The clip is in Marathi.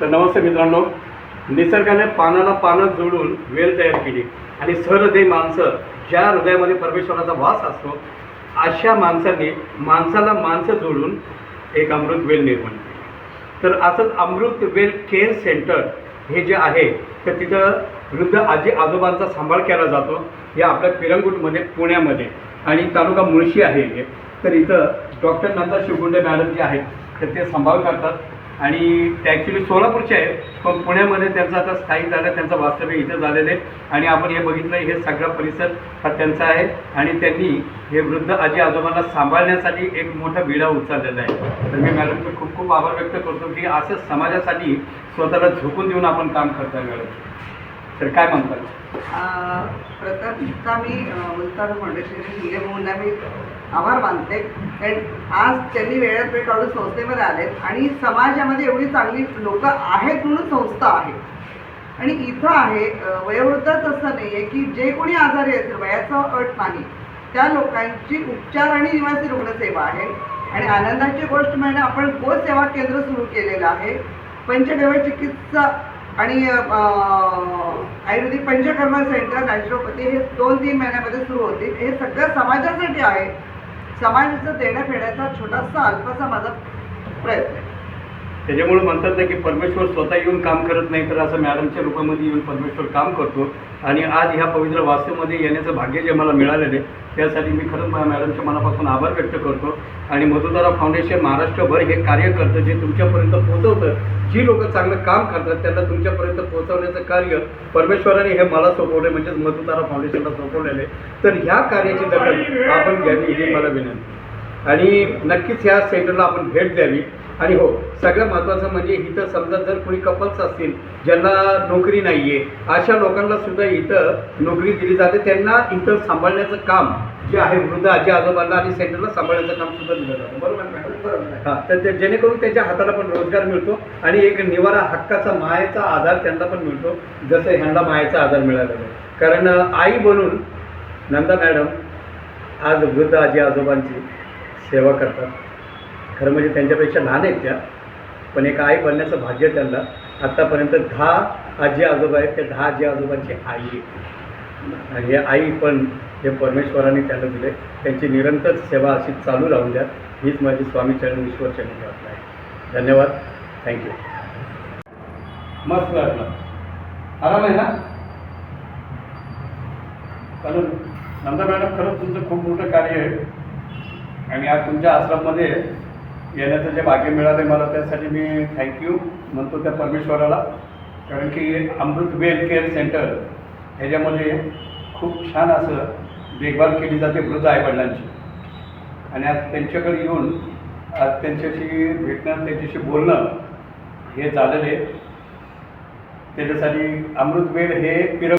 तर नमस्ते मित्रांनो. निसर्गाने पानाला पानं जोडून वेल तयार केली आणि सहृदय माणसं ज्या हृदयामध्ये परमेश्वराचा वास असतो अशा माणसांनी माणसाला माणसं जोडून एक अमृत वेल निर्माण केली. तर असंच अमृत वेल केअर सेंटर हे जे आहे तर तिथं वृद्ध आजी आजोबांचा सांभाळ केला जातो. या आपल्या पिरंगुटमध्ये पुण्यामध्ये आणि तालुका मुळशी आहे हे. तर इथं डॉक्टर नंदा शिवगुंडे मॅडम जे आहेत तर ते सांभाळ करतात. आणि ते ॲक्च्युली सोलापूरचे आहेत. पण पुण्यामध्ये त्यांचं आता स्थायिक झालं त्यांचं वास्तव्य इथं झालेलं आहे. आणि आपण हे बघितलं हे सगळा परिसर हा त्यांचा आहे. आणि त्यांनी हे वृद्ध आजी आजोबांना सांभाळण्यासाठी एक मोठा विडा उचललेला आहे. तर मी मॅडमचे खूप खूप आभार व्यक्त करतो की असं समाजासाठी स्वतःला झोकून देऊन आपण काम करता मॅडम तर काय म्हणतात अं, इतका मी म्हणून आम्ही आभार मानते. कारण आज त्यांनी वेळात वेळ काढून संस्थेमध्ये आलेत आणि समाजामध्ये एवढी चांगली लोक आहेत म्हणून संस्था आहे. आणि इथं आहे वयोवृद्धच असं नाही आहे की जे कोणी आजारी असेल वयाचा अट नाही. त्या लोकांची उपचार आणि निवासी रुग्णसेवा आहे. आणि आनंदाची गोष्ट म्हणजे आपण गो सेवा केंद्र सुरू केलेलं आहे. पंचगव्य चिकित्सा आणि आयुर्वेदिक पंचकर्म सेंटर नॅचरोपॅथी हे दोन तीन महिन्यामध्ये सुरू होतील. हे सगळं समाजासाठी आहे. समाजाचं देण्या फेण्याचा छोटासा अल्पसा माझा प्रयत्न आहे. त्याच्यामुळे म्हणतात ना की परमेश्वर स्वतः येऊन काम करत नाही तर असं मॅडमच्या रूपामध्ये येऊन परमेश्वर काम करतो. आणि आज ह्या पवित्र वास्तूमध्ये येण्याचं भाग्य जे मला मिळालेलं आहे त्यासाठी मी खरंच माझ्या मॅडमच्या मनापासून आभार व्यक्त करतो. आणि मधुदारा फाउंडेशन महाराष्ट्रभर हे कार्य करतं जे तुमच्यापर्यंत पोहोचवतं. जी लोक चांगलं काम करतात त्यांना तुमच्यापर्यंत पोहोचवण्याचं कार्य परमेश्वराने हे मला सोपवलं म्हणजेच मधुतारा फाउंडेशनला सोपवलेले तर ह्या कार्याची दखल आपण घ्यावी ही मला विनंती. आणि नक्कीच ह्या सेंटरला आपण भेट द्यावी. आणि हो सगळ्यात महत्त्वाचं म्हणजे इथं समजा जर कोणी कपल्स असतील ज्यांना नोकरी नाही आहे अशा लोकांना सुद्धा इथं नोकरी दिली जाते. त्यांना इथं सांभाळण्याचं काम जे आहे वृद्ध आजी आजोबांना आणि सेंटरला सांभाळण्याचं काम सुद्धा दिलं जातं. बरोबर मॅडम? हां तर ते जेणेकरून त्यांच्या हाताला पण रोजगार मिळतो आणि एक निवारा हक्काचा मायेचा आधार त्यांना पण मिळतो जसं ह्यांना मायेचा आधार मिळालेला आहे. कारण आई बनून नंदा मॅडम आज वृद्ध आजी आजोबांची सेवा करतात. खरं म्हणजे त्यांच्यापेक्षा लहान आहेत त्या. पण एक आई बनण्याचं भाग्य त्यांना. आत्तापर्यंत दहा आजी आजोबा आहेत त्या दहा आजी आजोबांची आई आहे. हे आई पण हे परमेश्वराने त्यांना दिले. त्यांची निरंतर सेवा अशी चालू राहून द्या. हीच माझी स्वामी चरण ईश्वर चरण प्रार्थना आहे. धन्यवाद. थँक्यू मस्त वाटलं. आराम आहे ना? कारण नंदा मॅडम खरंच तुमचं खूप मोठं कार्य आहे. आणि आज तुमच्या आश्रममध्ये येण्याचं जे भाग्य मिळालं मला त्यासाठी मी थँक्यू म्हणतो त्या परमेश्वराला. कारण की अमृत वेल केअर सेंटर ह्याच्यामध्ये खूप छान असं देखभाल केली जाते वृद्ध आईवडिलांची. आणि आज त्यांच्याकडे येऊन आज त्यांच्याशी भेटणं त्यांच्याशी बोलणं हे झालेलं आहे. त्याच्यासाठी अमृत वेल हे पिर